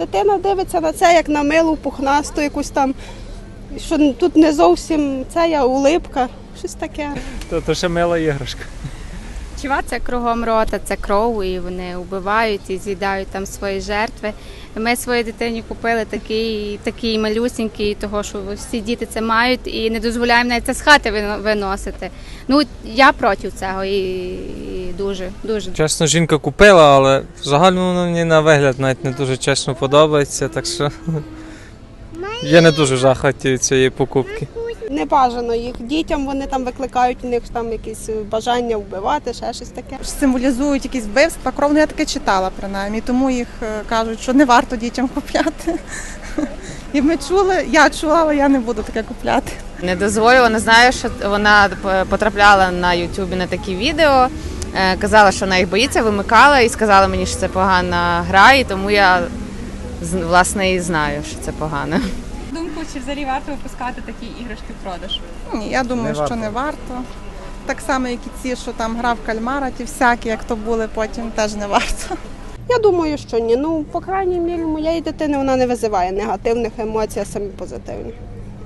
дитина дивиться на це як на милу, пухнасту, якусь там, що тут не зовсім це я улипка, щось таке. То, то ще мила іграшка. Чува це кругом рота, це кров, і вони вбивають і з'їдають там свої жертви. Ми своїй дитині купили такий, такий малюсінький, того що всі діти це мають, і не дозволяємо навіть це з хати вино- виносити. Ну я проти цього і, і дуже, дуже. Чесно, жінка купила, але в загальному воно мені на вигляд навіть не дуже чесно подобається, так що я не дуже в цієї покупки. Не бажано їх дітям, вони там викликають у них там якісь бажання вбивати, ще щось таке. символізують якісь вбивства, кров. Ну, я таке читала принаймні, тому їх е, кажуть, що не варто дітям купляти. І ми чули, я чула, але я не буду таке купляти. Не дозволила, не знаю, що вона потрапляла на Ютубі на такі відео. Е, Казала, що вона їх боїться, вимикала і сказала мені, що це погана гра, і тому я з- власне і знаю, що це погано. Думку, чи взагалі варто випускати такі іграшки в продаж? Ні, я думаю, Не що варто. не варто. Так само, як і ці, що там грав кальмара, ті всякі, як то були потім, теж не варто. Я думаю, що ні. Ну, по крайній мірі, моєї дитини вона не визиває негативних емоцій, а самі позитивні.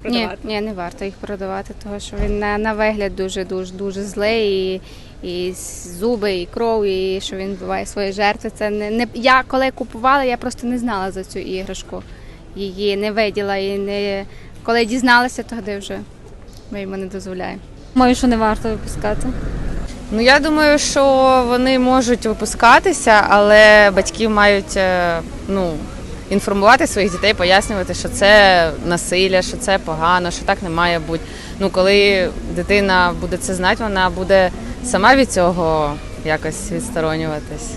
Ні, Продавати? ні, не варто їх продавати, тому що він на, на вигляд дуже дуже дуже злий, і, і зуби, і кров, і що він вбиває свої жертви. Це не, не я коли купувала, я просто не знала за цю іграшку. Її не виділа і не коли дізналася, тоді вже ми йому не дозволяємо. Маю, що не варто випускати. Ну я думаю, що вони можуть випускатися, але батьки мають е, ну, інформувати своїх дітей, пояснювати, що це насилля, що це погано, що так не має бути. Ну, коли дитина буде це знати, вона буде сама від цього якось відсторонюватись.